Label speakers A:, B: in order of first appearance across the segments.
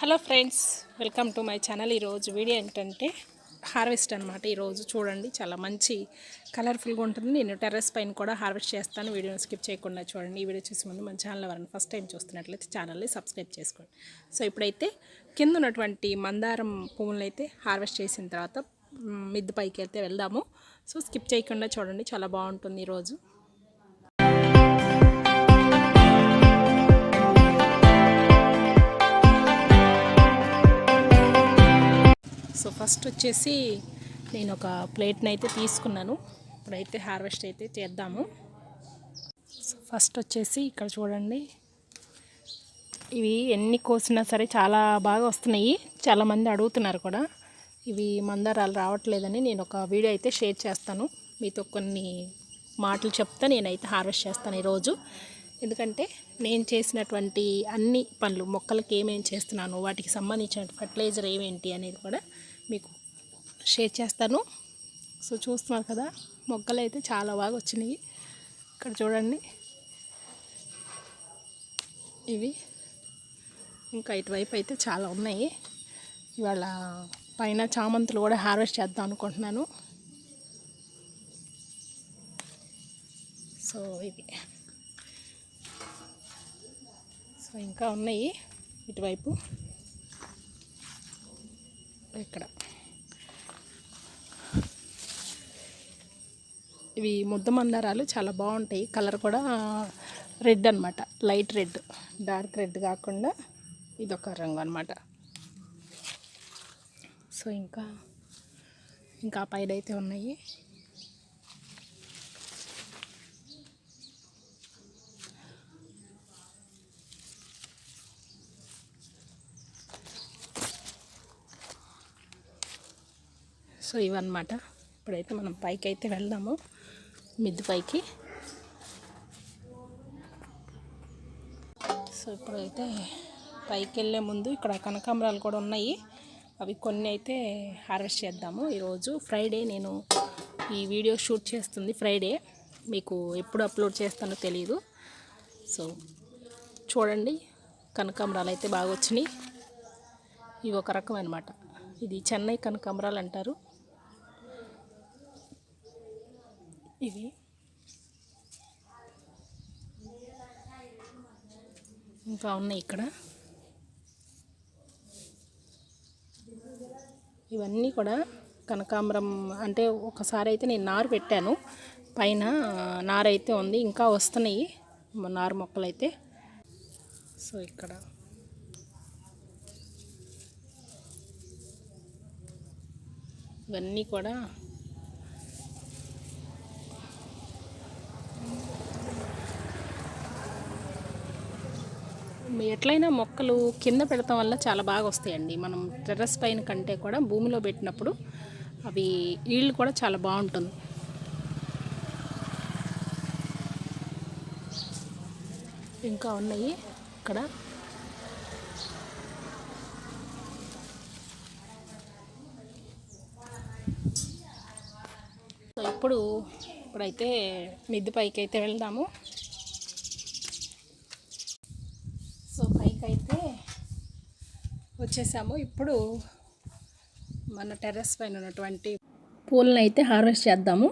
A: Hello friends welcome to my channel. ఈరోజు video ఏంటంటే harvest అనమాట ఈరోజు చూడండి చాలా మంచి కలర్ఫుల్గా ఉంటుంది. నేను టెర్రస్ పైన కూడా హార్వెస్ట్ చేస్తాను. వీడియోని స్కిప్ చేయకుండా చూడండి. ఈ వీడియో చూసే ముందు మన ఛానల్ ఎవరైనా ఫస్ట్ టైం చూస్తున్నట్లయితే ఛానల్ని సబ్స్క్రైబ్ చేసుకోండి. సో ఇప్పుడైతే కింద ఉన్నటువంటి మందారం పువ్వులను అయితే హార్వెస్ట్ చేసిన తర్వాత మిద్దు పైకి అయితే వెళ్దాము. సో స్కిప్ చేయకుండా చూడండి. చాలా బాగుంటుంది ఈరోజు సో ఫస్ట్ వచ్చేసి నేను ఒక ప్లేట్ని అయితే తీసుకున్నాను. ఇప్పుడైతే హార్వెస్ట్ అయితే చేద్దాము. సో ఫస్ట్ వచ్చేసి ఇక్కడ చూడండి. ఇవి ఎన్ని కోసినా సరే చాలా బాగా వస్తున్నాయి. చాలామంది అడుగుతున్నారు కూడా. ఇవి మందారాలు రావట్లేదని నేను ఒక వీడియో అయితే షేర్ చేస్తాను. మీతో కొన్ని మాటలు చెప్తా నేనైతే హార్వెస్ట్ చేస్తాను ఈరోజు. ఎందుకంటే నేను చేసినటువంటి అన్ని పనులు మొక్కలకి ఏమేమి చేస్తున్నాను వాటికి సంబంధించిన ఫర్టిలైజర్ ఏమేంటి అనేది కూడా మీకు షేర్ చేస్తాను. సో చూస్తున్నారు కదా మొక్కలు అయితే చాలా బాగా వచ్చినాయి. ఇక్కడ చూడండి. ఇవి ఇంకా ఇటువైపు అయితే చాలా ఉన్నాయి. ఇవాళ పైన చామంతులు కూడా హార్వెస్ట్ చేద్దాం అనుకుంటున్నాను. సో ఇవి. సో ఇంకా ఉన్నాయి ఇటువైపు. ఇక్కడ. ఇవి ముద్ద మందారాలు చాలా బాగుంటాయి. కలర్ కూడా రెడ్ అనమాట లైట్ రెడ్. డార్క్ రెడ్ కాకుండా ఇదొక రంగు అనమాట సో ఇంకా ఇంకా పైన అయితే ఉన్నాయి. సో ఇవన్నమాట. ఇప్పుడైతే మనం పైకి అయితే వెళ్దాము. మిద్ది పైకి. సో ఇప్పుడైతే పైకి వెళ్ళే ముందు ఇక్కడ కనకాంబరాలు కూడా ఉన్నాయి. అవి కొన్ని అయితే హార్వెస్ట్ చేద్దాము. ఈరోజు ఫ్రైడే నేను ఈ వీడియో షూట్ చేస్తుంది ఫ్రైడే. మీకు ఎప్పుడు అప్లోడ్ చేస్తానో తెలియదు సో చూడండి కనకాంబరాలు అయితే బాగా వచ్చినాయి. ఇవి ఒక రకం అనమాట ఇది చెన్నై కనకాంబరాలు అంటారు. ఇది. ఇంకా ఉన్నాయి ఇక్కడ. ఇవన్నీ కూడా కనకాంబరం అంటే ఒకసారి అయితే నేను నారు పెట్టాను. పైన నారైతే ఉంది ఇంకా వస్తున్నాయి నారు మొక్కలు అయితే సో ఇక్కడ. ఇవన్నీ కూడా ఎట్లయినా మొక్కలు కింద పెడతాం వల్ల చాలా బాగా వస్తాయండి. మనం టెర్రస్ పైన కంటే కూడా భూమిలో పెట్టినప్పుడు అవి ఈళ్ళు కూడా చాలా బాగుంటుంది. ఇంకా ఉన్నాయి ఇక్కడ. ఇప్పుడు ఇప్పుడైతే మిద్దె పైకి అయితే వెళ్దాము సో పైకి అయితే వచ్చేసాము. ఇప్పుడు మన టెర్రస్ పైన ఉన్నటువంటి పూలను అయితే హార్వెస్ట్ చేద్దాము.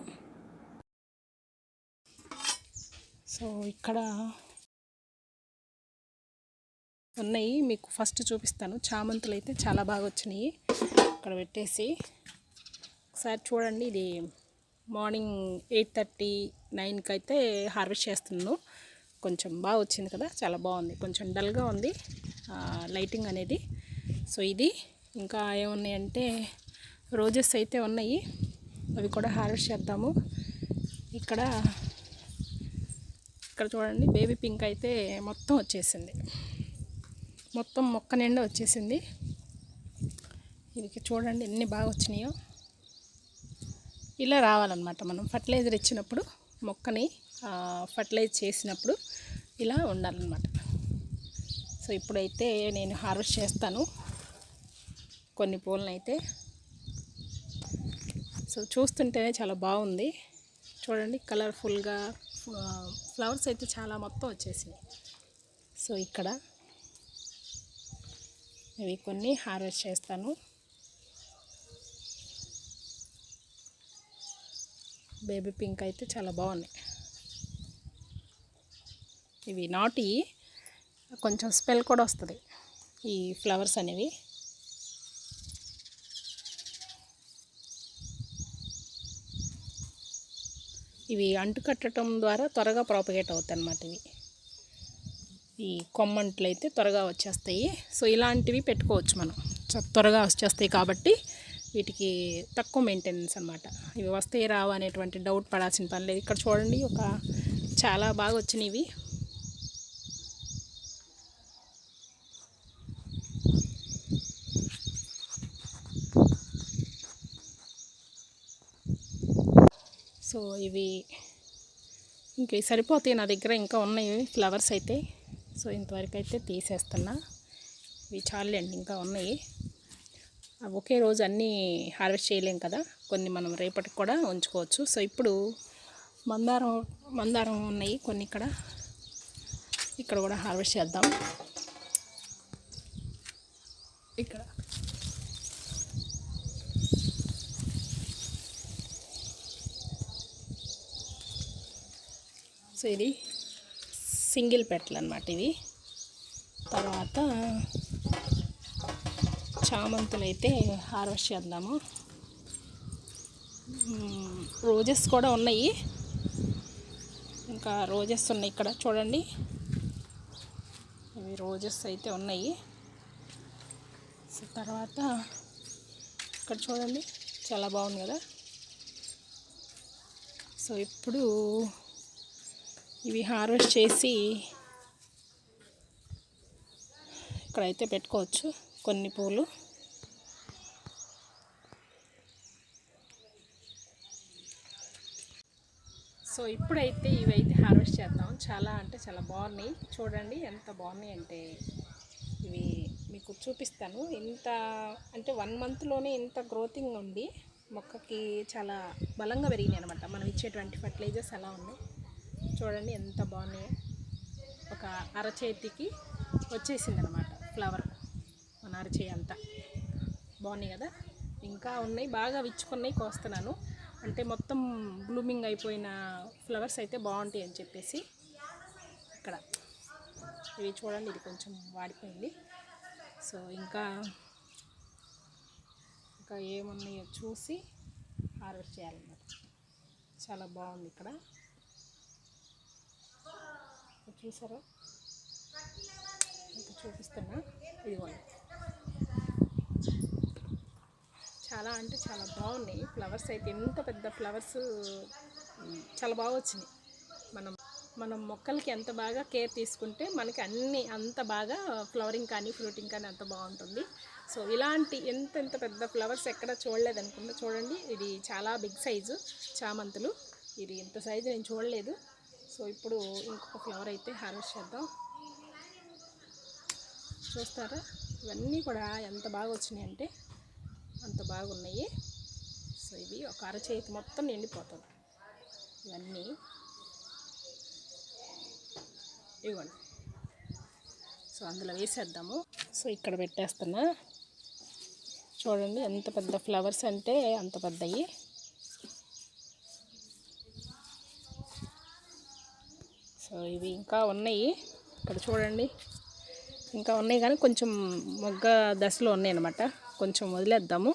A: సో ఇక్కడ ఉన్నాయి. మీకు ఫస్ట్ చూపిస్తాను. చామంతులు అయితే చాలా బాగా వచ్చినాయి. ఇక్కడ పెట్టేసి ఒకసారి చూడండి. ఇది మార్నింగ్ ఎయిట్ థర్టీ నైన్కి అయితే హార్వెస్ట్ చేస్తున్నాను. కొంచెం బాగా వచ్చింది కదా చాలా బాగుంది. కొంచెం డల్గా ఉంది లైటింగ్ అనేది. సో ఇది ఇంకా ఏమున్నాయంటే రోజెస్ అయితే ఉన్నాయి. అవి కూడా హార్వెస్ట్ చేద్దాము. ఇక్కడ ఇక్కడ చూడండి బేబీ పింక్ అయితే మొత్తం వచ్చేసింది. మొత్తం మొక్క నిండా వచ్చేసింది. ఇది చూడండి ఎన్ని బాగా వచ్చినాయో. ఇలా రావాలన్నమాట మనం ఫర్టిలైజర్ ఇచ్చినప్పుడు. మొక్కని ఫర్టిలైజ్ చేసినప్పుడు ఇలా ఉండాలన్నమాట. సో ఇప్పుడైతే నేను హార్వెస్ట్ చేస్తాను. కొన్ని పూలను అయితే సో చూస్తుంటేనే చాలా బాగుంది. చూడండి కలర్ఫుల్గా ఫ్లవర్స్ అయితే చాలా మొత్తం వచ్చేసినాయి. సో ఇక్కడ ఇవి కొన్ని హార్వెస్ట్ చేస్తాను. బేబీ పింక్ అయితే చాలా బాగున్నాయి. ఇవి నాటి కొంచెం స్మెల్ కూడా వస్తుంది. ఈ ఫ్లవర్స్ అనేవి. ఇవి అంటు కట్టడం ద్వారా త్వరగా ప్రాపగేట్ అవుతాయి అన్నమాట ఇవి. ఈ కొమ్మంట్లు అయితే త్వరగా వచ్చేస్తాయి. సో ఇలాంటివి పెట్టుకోవచ్చు మనం. త్వరగా వచ్చేస్తాయి కాబట్టి వీటికి తక్కువ మెయింటెనెన్స్ అనమాట ఇవి వస్తే రావు అనేటువంటి డౌట్ పడాల్సిన పని లేదు. ఇక్కడ చూడండి ఒక చాలా బాగా వచ్చినాయి ఇవి. సో ఇవి ఇంక సరిపోతాయి నా దగ్గర. ఇంకా ఉన్నాయి ఫ్లవర్స్ అయితే. సో ఇంతవరకు అయితే తీసేస్తున్నా. ఇవి చాలండి ఇంకా ఉన్నాయి. ఒకే రోజు అన్నీ హార్వెస్ట్ చేయలేం కదా. కొన్ని మనం రేపటికి కూడా ఉంచుకోవచ్చు. సో ఇప్పుడు మందారం మందారం ఉన్నాయి కొన్ని ఇక్కడ. ఇక్కడ కూడా హార్వెస్ట్ చేద్దాం. ఇక్కడ. సో ఇది సింగిల్ పెటల్ అనమాట ఇవి. తర్వాత చామంతులు అయితే హార్వెస్ట్ చేద్దాము. రోజెస్ కూడా ఉన్నాయి. ఇంకా రోజెస్ ఉన్నాయి ఇక్కడ చూడండి. ఇవి రోజెస్ అయితే ఉన్నాయి. సో తర్వాత ఇక్కడ చూడండి చాలా బాగుంది కదా. సో ఇప్పుడు ఇవి హార్వెస్ట్ చేసి ఇక్కడైతే పెట్టుకోవచ్చు. కొన్ని పూలు. సో ఇప్పుడైతే ఇవైతే హార్వెస్ట్ చేద్దాం. చాలా అంటే చాలా బాగున్నాయి. చూడండి ఎంత బాగున్నాయి అంటే ఇవి మీకు చూపిస్తాను. ఇంత అంటే వన్ మంత్లోనే ఇంత గ్రోతింగ్ ఉంది. మొక్కకి చాలా బలంగా పెరిగినాయి అనమాట మనం ఇచ్చేటువంటి ఫర్టిలైజర్స్ అలా ఉన్నాయి. చూడండి ఎంత బాగున్నాయో. ఒక అరచేతికి వచ్చేసింది అనమాట ఫ్లవర్. అరచేయి అంతా. బాగున్నాయి కదా? ఇంకా ఉన్నాయి బాగా విచ్చుకున్నాయి కోస్తున్నాను. అంటే మొత్తం బ్లూమింగ్ అయిపోయిన ఫ్లవర్స్ అయితే బాగుంటాయి అని చెప్పేసి ఇక్కడ ఇవి చూడండి ఇది కొంచెం వాడిపోయింది. సో ఇంకా ఇంకా ఏమున్నాయో చూసి హార్వెస్ట్ చేయాలన్నమాట. చాలా బాగుంది ఇక్కడ. చూసారా? ఇంకా చూపిస్తున్నా. ఇదిగోండి. చాలా అంటే చాలా బాగున్నాయి. ఫ్లవర్స్ అయితే ఎంత పెద్ద ఫ్లవర్స్ చాలా బాగా వచ్చినాయి. మనం మనం మొక్కలకి ఎంత బాగా కేర్ తీసుకుంటే మనకి అన్ని అంత బాగా ఫ్లవరింగ్ కానీ ఫ్రూటింగ్ కానీ అంత బాగుంటుంది. సో ఇలాంటి ఎంత ఎంత పెద్ద ఫ్లవర్స్ ఎక్కడ చూడలేదు అనుకుంటా చూడండి. ఇది చాలా బిగ్ సైజు చామంతులు. ఇది ఇంత సైజు నేను చూడలేదు. సో ఇప్పుడు ఇంకొక ఫ్లవర్ అయితే హార్వెస్ట్ చేద్దాం. చూస్తారా? ఇవన్నీ కూడా ఎంత బాగా వచ్చినాయి అంటే అంత బాగున్నాయి. సో ఇవి ఒక అరచేతి మొత్తం నిండిపోతుంది ఇవన్నీ. ఇవ్వండి. సో అందులో వేసేద్దాము. సో ఇక్కడ పెట్టేస్తున్నా. చూడండి ఎంత పెద్ద ఫ్లవర్స్ అంటే అంత పెద్దవి సో ఇవి ఇంకా ఉన్నాయి. ఇక్కడ చూడండి. ఇంకా ఉన్నాయి కానీ కొంచెం మొగ్గ దశలో ఉన్నాయి అనమాట కొంచెం వదిలేద్దాము.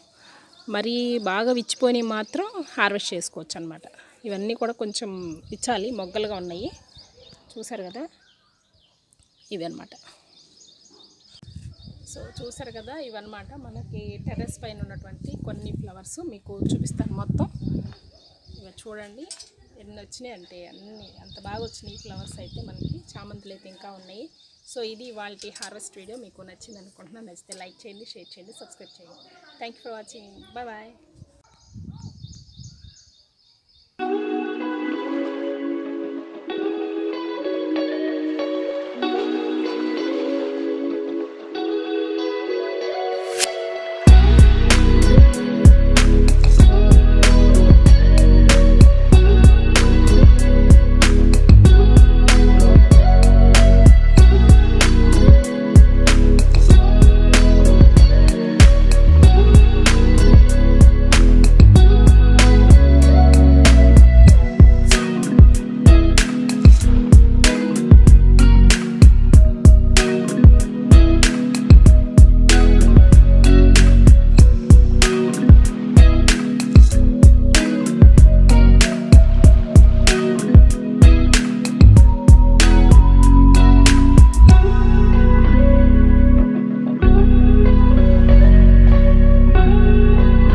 A: మరీ బాగా విచ్చిపోయినవి మాత్రం హార్వెస్ట్ చేసుకోవచ్చు అనమాట ఇవన్నీ కూడా కొంచెం ఇచ్చాలి మొగ్గలుగా ఉన్నాయి. చూసారు కదా? ఇవి అనమాట సో చూసారు కదా? ఇవన్నమాట. మనకి టెర్రస్ పైన ఉన్నటువంటి కొన్ని ఫ్లవర్స్ మీకు చూపిస్తాను మొత్తం. ఇవి చూడండి. ఎన్ని వచ్చినాయి అంటే అన్ని అంత బాగా వచ్చినాయి ఫ్లవర్స్ అయితే మనకి. చామంతులు అయితే ఇంకా ఉన్నాయి. సో ఇది వాళ్ళకి హార్వెస్ట్ వీడియో. మీకు నచ్చింది అనుకుంటున్నాను నచ్చితే లైక్ చేయండి షేర్ చేయండి సబ్స్క్రైబ్ చేయండి. Thank you for watching bye bye